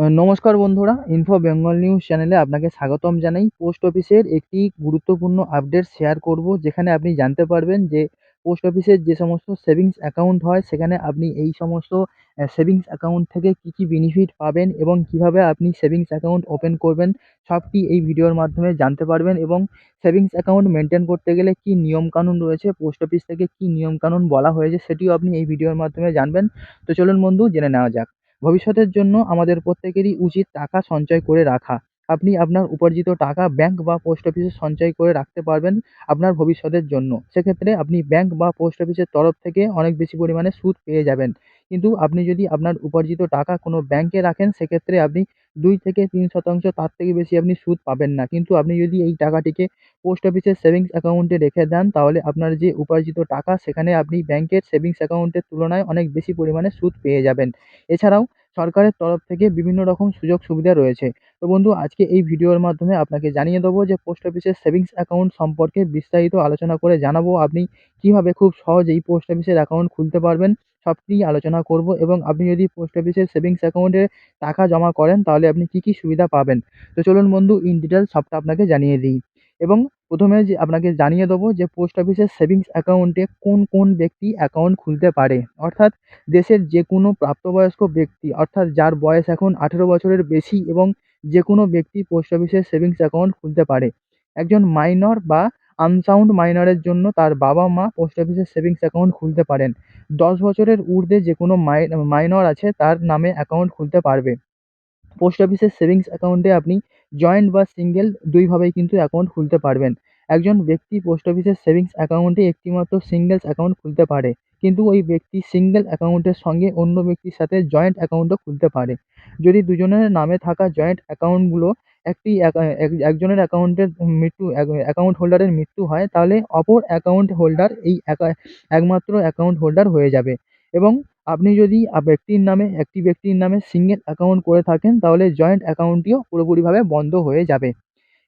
নমস্কার বন্ধুরা info Bengal news চ্যানেলে আপনাকে স্বাগতম জানাই। পোস্ট অফিসের একটি গুরুত্বপূর্ণ আপডেট শেয়ার করব, যেখানে আপনি জানতে পারবেন যে পোস্ট অফিসের যে সমস্ত সেভিংস অ্যাকাউন্ট হয়, সেখানে আপনি এই সমস্ত সেভিংস অ্যাকাউন্ট থেকে কী কী বেনিফিট পাবেন এবং কীভাবে আপনি সেভিংস অ্যাকাউন্ট ওপেন করবেন, সবটি এই ভিডিওর মাধ্যমে জানতে পারবেন এবং সেভিংস অ্যাকাউন্ট মেনটেন করতে গেলে কী নিয়মকানুন রয়েছে পোস্ট অফিস থেকে কী নিয়মকানুন বলা হয়েছে, সেটিও আপনি এই ভিডিওর মাধ্যমে জানবেন। তো চলুন বন্ধু, জেনে নেওয়া যাক। ভবিষ্যতের জন্য আমাদের প্রত্যেকেরই উচিত টাকা সঞ্চয় করে রাখা। আপনি আপনার উপার্জিত টাকা ব্যাংক বা পোস্ট অফিসে সঞ্চয় করে রাখতে পারবেন আপনার ভবিষ্যতের জন্য। সেক্ষেত্রে আপনি ব্যাংক বা পোস্ট অফিসের তরফ থেকে অনেক বেশি পরিমাণে সুদ পেয়ে যাবেন। কিন্তু আপনি যদি আপনার উপার্জিত টাকা কোনো ব্যাংকে রাখেন, সেক্ষেত্রে আপনি দুই থেকে তিন শতাংশ তার থেকে বেশি আপনি সুদ পাবেন না। কিন্তু আপনি যদি এই টাকাটিকে পোস্ট অফিসের সেভিংস অ্যাকাউন্টে রেখে দেন, তাহলে আপনার যে উপার্জিত টাকা, সেখানে আপনি ব্যাংকের সেভিংস অ্যাকাউন্টের তুলনায় অনেক বেশি পরিমাণে সুদ পেয়ে যাবেন। এছাড়াও সরকারের তরফ থেকে বিভিন্ন রকম সুযোগ সুবিধা রয়েছে। তো বন্ধু, আজকে এই ভিডিওর মাধ্যমে আপনাকে জানিয়ে দেবো যে পোস্ট অফিসের সেভিংস অ্যাকাউন্ট সম্পর্কে বিস্তারিত আলোচনা করে জানাব আপনি কীভাবে খুব সহজেই পোস্ট অফিসের অ্যাকাউন্ট খুলতে পারবেন সবটিই আলোচনা করব এবং আপনি যদি পোস্ট অফিসের সেভিংস অ্যাকাউন্টে টাকা জমা করেন তাহলে আপনি কী কী সুবিধা পাবেন। তো চলুন বন্ধু, ইন ডিটেলস সবটা আপনাকে জানিয়ে দিই। এবং প্রথমে যে আপনাকে জানিয়ে দেবো যে পোস্ট অফিসের সেভিংস অ্যাকাউন্টে কোন কোন ব্যক্তি অ্যাকাউন্ট খুলতে পারে। অর্থাৎ দেশের যে কোনো প্রাপ্তবয়স্ক ব্যক্তি, অর্থাৎ যার বয়স এখন আঠেরো বছরের বেশি এবং যে কোনো ব্যক্তি পোস্ট অফিসের সেভিংস অ্যাকাউন্ট খুলতে পারে। একজন মাইনর বা আনসাউন্ড মাইনরের জন্য তার বাবা মা পোস্ট অফিসের সেভিংস অ্যাকাউন্ট খুলতে পারেন। দশ বছরের ঊর্ধ্বে যে কোনো মাই মাইনর আছে তার নামে অ্যাকাউন্ট খুলতে পারবে। পোস্ট অফিসের সেভিংস অ্যাকাউন্টে আপনি জয়েন্ট বা সিঙ্গেল দুইভাবেই কিন্তু অ্যাকাউন্ট খুলতে পারবেন। একজন ব্যক্তি পোস্ট অফিসের সেভিংস অ্যাকাউন্টে একটিমাত্র সিঙ্গেলস অ্যাকাউন্ট খুলতে পারে, কিন্তু ওই ব্যক্তি সিঙ্গেল অ্যাকাউন্টের সঙ্গে অন্য ব্যক্তির সাথে জয়েন্ট অ্যাকাউন্টও খুলতে পারে। যদি দুজনের নামে থাকা জয়েন্ট অ্যাকাউন্টগুলো একটি একজনের অ্যাকাউন্টের মৃত্যু অ্যাকাউন্ট হোল্ডারের মৃত্যু হয়, তাহলে অপর অ্যাকাউন্ট হোল্ডার এই একমাত্র অ্যাকাউন্ট হোল্ডার হয়ে যাবে। এবং আপনি যদি ব্যক্তির নামে, একটি ব্যক্তির নামে সিঙ্গেল অ্যাকাউন্ট করে থাকেন, তাহলে জয়েন্ট অ্যাকাউন্টটিও পুরোপুরিভাবে বন্ধ হয়ে যাবে।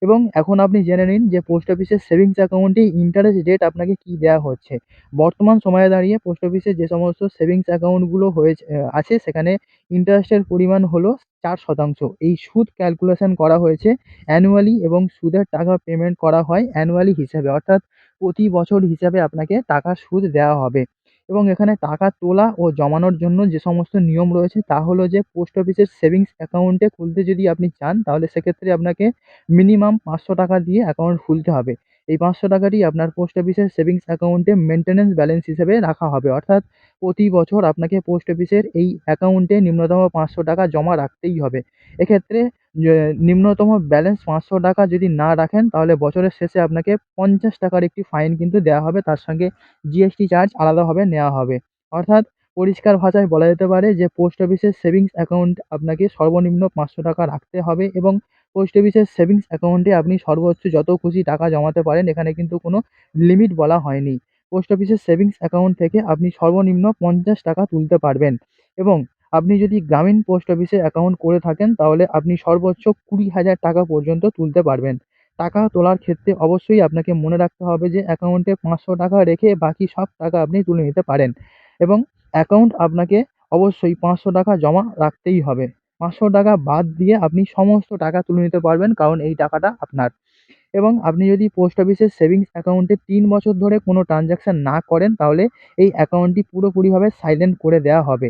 এবং এখন আপনি জেনে নিন যে পোস্ট অফিসের সেভিংস অ্যাকাউন্টে ইন্টারেস্ট রেট আপনাকে কী দেওয়া হচ্ছে। বর্তমান সময়ে দাঁড়িয়ে পোস্ট অফিসে যে সমস্ত সেভিংস অ্যাকাউন্টগুলো হয়েছে আছে, সেখানে ইন্টারেস্টের পরিমাণ হলো চার শতাংশ। এই সুদ ক্যালকুলেশন করা হয়েছে অ্যানুয়ালি এবং সুদের টাকা পেমেন্ট করা হয় অ্যানুয়ালি হিসাবে। অর্থাৎ প্রতি বছর হিসাবে আপনাকে টাকা সুদ দেওয়া হবে। এবং এখানে টাকা তোলা ও জমানোর জন্য যে সমস্ত নিয়ম রয়েছে তা হলো যে পোস্ট অফিসের সেভিংস অ্যাকাউন্টে খুলতে যদি আপনি চান, তাহলে সেক্ষেত্রে আপনাকে মিনিমাম পাঁচশো টাকা দিয়ে অ্যাকাউন্ট খুলতে হবে। এই পাঁচশো টাকাটি আপনার পোস্ট অফিসের সেভিংস অ্যাকাউন্টে মেনটেন্যান্স ব্যালেন্স হিসেবে রাখা হবে। অর্থাৎ প্রতি বছর আপনাকে পোস্ট অফিসের এই অ্যাকাউন্টে নিম্নতম পাঁচশো টাকা জমা রাখতেই হবে। এক্ষেত্রে নিম্নতম ব্যালেন্স পাঁচশো টাকা যদি না রাখেন, তাহলে বছরের শেষে আপনাকে পঞ্চাশ টাকার একটি ফাইন কিন্তু দেওয়া হবে। তার সঙ্গে জিএসটি চার্জ আলাদাভাবে নেওয়া হবে। অর্থাৎ পরিষ্কার ভাষায় বলা যেতে পারে যে পোস্ট অফিসের সেভিংস অ্যাকাউন্ট আপনাকে সর্বনিম্ন পাঁচশো টাকা রাখতে হবে এবং পোস্ট অফিসের সেভিংস অ্যাকাউন্টে আপনি সর্বোচ্চ যত খুশি টাকা জমাতে পারেন, এখানে কিন্তু কোনো লিমিট বলা হয়নি। পোস্ট অফিসের সেভিংস অ্যাকাউন্ট থেকে আপনি সর্বনিম্ন পঞ্চাশ টাকা তুলতে পারবেন এবং আপনি যদি গ্রামীণ পোস্ট অফিসে অ্যাকাউন্ট করে থাকেন, তাহলে আপনি সর্বোচ্চ কুড়ি হাজার টাকা পর্যন্ত তুলতে পারবেন। টাকা তোলার ক্ষেত্রে অবশ্যই আপনাকে মনে রাখতে হবে যে, অ্যাকাউন্টে পাঁচশো টাকা রেখে বাকি সব টাকা আপনি তুলে নিতে পারেন এবং অ্যাকাউন্ট আপনাকে অবশ্যই পাঁচশো টাকা জমা রাখতেই হবে। পাঁচশো টাকা বাদ দিয়ে আপনি সমস্ত টাকা তুলে নিতে পারবেন, কারণ এই টাকাটা আপনার। এবং আপনি যদি পোস্ট অফিসের সেভিংস অ্যাকাউন্টে তিন বছর ধরে কোনো ট্রানজ্যাকশান না করেন, তাহলে এই অ্যাকাউন্টটি পুরোপুরিভাবে সাইলেন্ট করে দেওয়া হবে।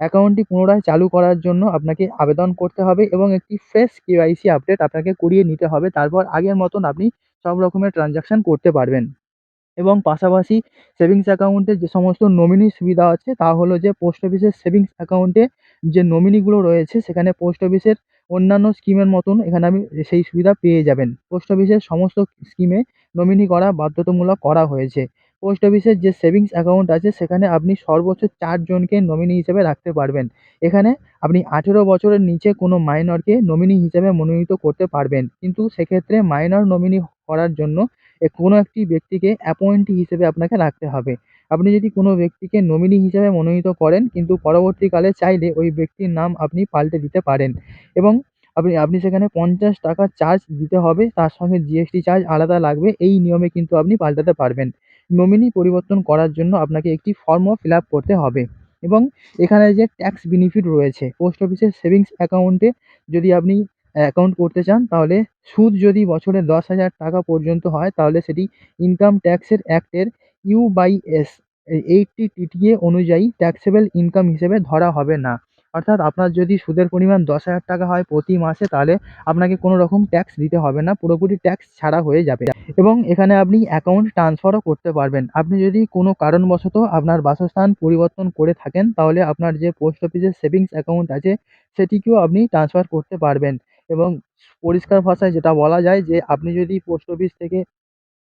অ্যাকাউন্টটি পুনরায় চালু করার জন্য আপনাকে আবেদন করতে হবে এবং একটি ফ্রেশ কেওয়াইসি আপডেট আপনাকে করিয়ে নিতে হবে। তারপর আগের মতন আপনি সব রকমের ট্রানজ্যাকশান করতে পারবেন। এবং পাশাপাশি সেভিংস অ্যাকাউন্টে যে সমস্ত নমিনি সুবিধা আছে, তা হলো যে পোস্ট অফিসের সেভিংস অ্যাকাউন্টে যে নমিনিগুলো রয়েছে, সেখানে পোস্ট অফিসের অন্যান্য স্কিমের মতন এখানে আপনি সেই সুবিধা পেয়ে যাবেন। পোস্ট অফিসের সমস্ত স্কিমে নমিনি করা বাধ্যতামূলক করা হয়েছে। পোস্ট অফিসের যে সেভিংস অ্যাকাউন্ট আছে, সেখানে আপনি সর্বোচ্চ চারজনকে নমিনি হিসেবে রাখতে পারবেন। এখানে আপনি আঠেরো বছরের নিচে কোনো মাইনরকে নমিনি হিসেবে মনোনীত করতে পারবেন। কিন্তু সেক্ষেত্রে মাইনর নমিনি করার জন্য কোনো একটি ব্যক্তিকে অ্যাপয়েন্টি হিসেবে আপনাকে রাখতে হবে। আপনি যদি কোনো ব্যক্তিকে নমিনি হিসেবে মনোনীত করেন, কিন্তু পরবর্তীকালে চাইলে ওই ব্যক্তির নাম আপনি পাল্টে দিতে পারেন এবং আপনি আপনি সেখানে পঞ্চাশ টাকা চার্জ দিতে হবে, তার সঙ্গে জিএসটি চার্জ আলাদা লাগবে, এই নিয়মে কিন্তু আপনি পাল্টাতে পারবেন। নমিনি পরিবর্তন করার জন্য আপনাকে একটি ফর্মও ফিল আপ করতে হবে এবং এখানে যে ট্যাক্স বেনিফিট রয়েছে পোস্ট অফিসের সেভিংস অ্যাকাউন্টে যদি আপনি অ্যাকাউন্ট করতে চান, তাহলে সুদ যদি বছরে দশ হাজার টাকা পর্যন্ত হয়, তাহলে সেটি ইনকাম ট্যাক্সের অ্যাক্টের U by S eighty TTA অনুযায়ী ট্যাক্সেবল ইনকাম হিসেবে ধরা হবে না। অর্থাৎ আপনার যদি সুদের পরিমাণ দশ হাজার টাকা হয় প্রতি মাসে, তাহলে আপনাকে কোনো রকম ট্যাক্স দিতে হবে না, পুরোপুরি ট্যাক্স ছাড়া হয়ে যাবে। এবং এখানে আপনি অ্যাকাউন্ট ট্রান্সফারও করতে পারবেন। আপনি যদি কোনো কারণবশত আপনার বাসস্থান পরিবর্তন করে থাকেন, তাহলে আপনার যে পোস্ট অফিসের সেভিংস অ্যাকাউন্ট আছে, সেটিকেও আপনি ট্রান্সফার করতে পারবেন। এবং পরিষ্কার ভাষায় যেটা বলা যায় যে, আপনি যদি পোস্ট অফিস থেকে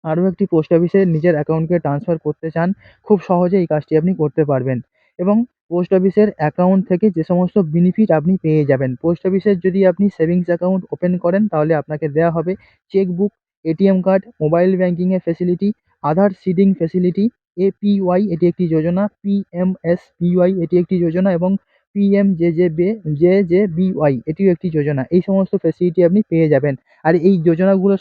আরও একটি পোস্ট অফিসে নিজের অ্যাকাউন্টকে ট্রান্সফার করতে চান, খুব সহজে এই কাজটি আপনি করতে পারবেন। এবং পোস্ট অফিসের অ্যাকাউন্ট থেকে যে সমস্ত বেনিফিট আপনি পেয়ে যাবেন। পোস্ট অফিসের যদি আপনি সেভিংস অ্যাকাউন্ট ওপেন করেন, তাহলে আপনাকে দেওয়া হবে chequebook ATM card mobile ব্যাঙ্কিংয়ের facility Aadhaar seeding facility APY এটি একটি যোজনা পিএমএসবিওয়াই এটি একটি যোজনা এবং পিএমজেজেবে জেজেবিওয়াই এটিও একটি যোজনা। এই সমস্ত ফেসিলিটি আপনি পেয়ে যাবেন। আর এই যোজনাগুলো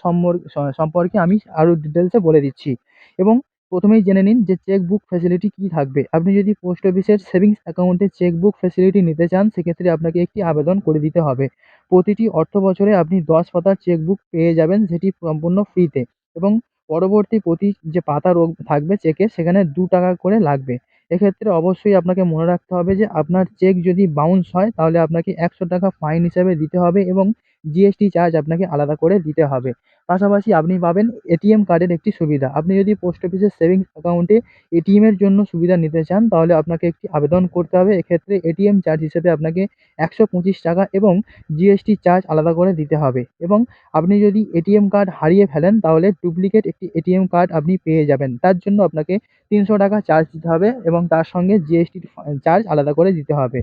সম্পর্কে আমি আরও ডিটেলসে বলে দিচ্ছি। এবং প্রথমেই জেনে নিন যে চেকবুক ফেসিলিটি কী থাকবে। আপনি যদি পোস্ট অফিসের সেভিংস অ্যাকাউন্টে চেকবুক ফেসিলিটি নিতে চান, সেক্ষেত্রে আপনাকে একটি আবেদন করে দিতে হবে। প্রতিটি অর্থ বছরে আপনি দশ পাতার চেকবুক পেয়ে যাবেন সেটি সম্পূর্ণ ফ্রিতে এবং পরবর্তী প্রতি যে পাতা রোগ থাকবে চেকে সেখানে দু টাকা করে লাগবে। এক্ষেত্রে অবশ্যই আপনাকে মনে রাখতে হবে যে আপনার চেক যদি বাউন্স হয়, তাহলে আপনাকে একশো টাকা ফাইন হিসাবে দিতে হবে এবং জিএসটি চার্জ আপনাকে আলাদা করে দিতে হবে। পাশাপাশি আপনি পাবেন এটিএম কার্ডের একটি সুবিধা। আপনি যদি পোস্ট অফিসের সেভিংস অ্যাকাউন্টে এটিএমের জন্য সুবিধা নিতে চান, তাহলে আপনাকে একটি আবেদন করতে হবে। এক্ষেত্রে এটিএম চার্জ হিসেবে আপনাকে একশো পঁচিশ টাকা এবং জিএসটি চার্জ আলাদা করে দিতে হবে। এবং আপনি যদি এটিএম কার্ড হারিয়ে ফেলেন, তাহলে ডুপ্লিকেট একটি এটিএম কার্ড আপনি পেয়ে যাবেন। তার জন্য আপনাকে তিনশো টাকা চার্জ দিতে হবে এবং তার সঙ্গে জিএসটির চার্জ আলাদা করে দিতে হবে।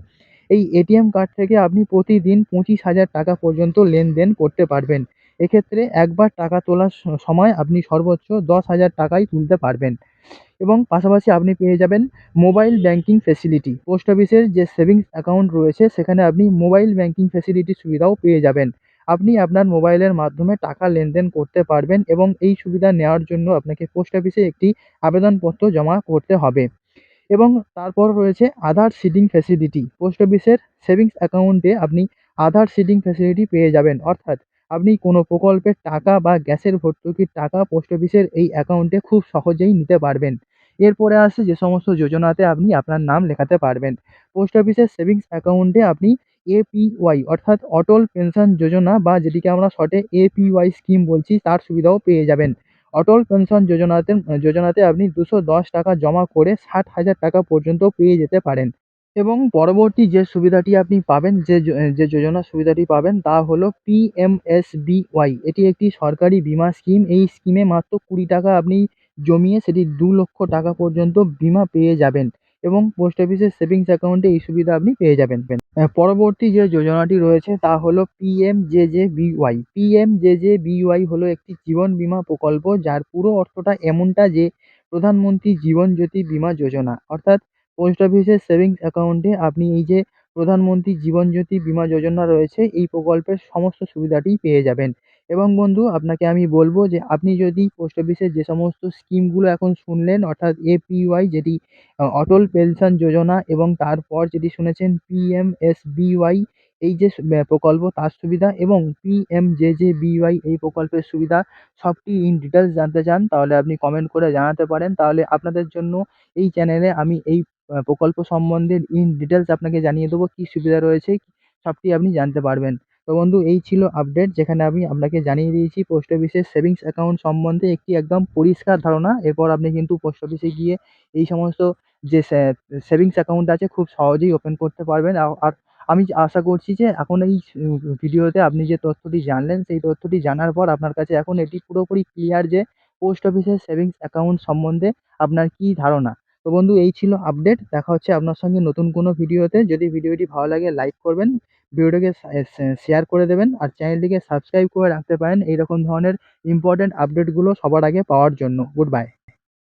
এই এটিএম কার্ড থেকে আপনি প্রতিদিন পঁচিশ হাজার টাকা পর্যন্ত লেনদেন করতে পারবেন। এক্ষেত্রে একবার টাকা তোলার সময় আপনি সর্বোচ্চ দশ হাজার টাকাই তুলতে পারবেন। এবং পাশাপাশি আপনি পেয়ে যাবেন মোবাইল ব্যাঙ্কিং ফেসিলিটি। পোস্ট অফিসের যে সেভিংস অ্যাকাউন্ট রয়েছে, সেখানে আপনি মোবাইল ব্যাঙ্কিং ফেসিলিটির সুবিধাও পেয়ে যাবেন। আপনি আপনার মোবাইলের মাধ্যমে টাকা লেনদেন করতে পারবেন এবং এই সুবিধা নেওয়ার জন্য আপনাকে পোস্ট অফিসে একটি আবেদনপত্র জমা করতে হবে। এবং তারপর রয়েছে আধার সিডিং ফেসিলিটি পোস্ট অফিসের সেভিংস অ্যাকাউন্টে আপনি আধার সিডিং ফেসিলিটি পেয়ে যাবেন। অর্থাৎ আপনি কোনো প্রকল্পের টাকা বা গ্যাসের ভর্তুকির টাকা পোস্ট অফিসের এই অ্যাকাউন্টে খুব সহজেই নিতে পারবেন। এরপরে আসে যে সমস্ত যোজনাতে আপনি আপনার নাম লেখাতে পারবেন। পোস্ট অফিসের সেভিংস অ্যাকাউন্টে আপনি এপিওয়াই অর্থাৎ অটল পেনশন যোজনা বা যেটিকে আমরা শর্টে এপিওয়াই স্কিম বলছি, তার সুবিধাও পেয়ে যাবেন। অটল পেনশন যোজনাতে যোজনাতে আপনি দুশো দশ টাকা জমা করে ষাট হাজার টাকা পর্যন্ত পেয়ে যেতে পারেন। এবং পরবর্তী যে সুবিধাটি আপনি পাবেন, যে যে যোজনার সুবিধাটি পাবেন তা হলো পিএমএসবিওয়াই এটি একটি সরকারি বিমা স্কিম। এই স্কিমে মাত্র কুড়ি টাকা আপনি জমিয়ে সেটি দু লক্ষ টাকা পর্যন্ত বিমা পেয়ে যাবেন। এবং পোস্ট অফিসের সেভিংস অ্যাকাউন্টে এই সুবিধা আপনি পেয়ে যাবেন। পরবর্তী যে যোজনাটি রয়েছে তা হলো পিএমজেজেবিওয়াই পিএমজেজেবিওয়াই হলো একটি জীবন বিমা প্রকল্প যার পুরো অর্থটা এমনটা যে প্রধানমন্ত্রী জীবন জ্যোতি বিমা যোজনা। অর্থাৎ পোস্ট অফিসের সেভিংস অ্যাকাউন্টে আপনি এই যে প্রধানমন্ত্রী জীবন জ্যোতি বিমা যোজনা রয়েছে, এই প্রকল্পের সমস্ত সুবিধাটিই পেয়ে যাবেন। এবং বন্ধু, আপনাকে আমি বলব যে আপনি যদি পোস্ট অফিসের যে সমস্ত স্কিমগুলো এখন শুনলেন, অর্থাৎ এপিওয়াই যেটি অটল পেনশন যোজনা এবং তারপর যেটি শুনেছেন পিএমএসবিওয়াই এই যে প্রকল্প তার সুবিধা এবং পিএমজেজেবিওয়াই এই প্রকল্পের সুবিধা, সবটি ইন ডিটেলস জানতে চান, তাহলে আপনি কমেন্ট করে জানাতে পারেন। তাহলে আপনাদের জন্য এই চ্যানেলে আমি এই প্রকল্প সম্বন্ধে ইন ডিটেলস আপনাকে জানিয়ে দেবো, কী সুবিধা রয়েছে, সবটি আপনি জানতে পারবেন। তো বন্ধু, এই ছিল আপডেট যেখানে আমি আপনাকে জানিয়ে দিয়েছি পোস্ট অফিসের সেভিংস অ্যাকাউন্ট সম্বন্ধে একটি একদম পরিষ্কার ধারণা। এরপর আপনি কিন্তু পোস্ট অফিসে গিয়ে এই সমস্ত যে সেভিংস অ্যাকাউন্ট আছে খুব সহজেই ওপেন করতে পারবেন। আর আমি আশা করছি যে এখন এই ভিডিওতে আপনি যে তথ্যটি জানলেন, সেই তথ্যটি জানার পর আপনার কাছে এখন এটি পুরোপুরি ক্লিয়ার যে পোস্ট অফিসের সেভিংস অ্যাকাউন্ট সম্বন্ধে আপনার কী ধারণা। তো বন্ধু, এই ছিল আপডেট দেখা হচ্ছে আপনার সঙ্গে নতুন কোনো ভিডিওতে। যদি ভিডিওটি ভালো লাগে লাইক করবেন, ভিডিওটাকে শেয়ার করে দেবেন, আর চ্যানেলটিকে সাবস্ক্রাইব করে রাখতে পারেন। এইরকম ধরনের ইম্পর্ট্যান্ট আপডেটগুলো সবার আগে পাওয়ার জন্য। Good bye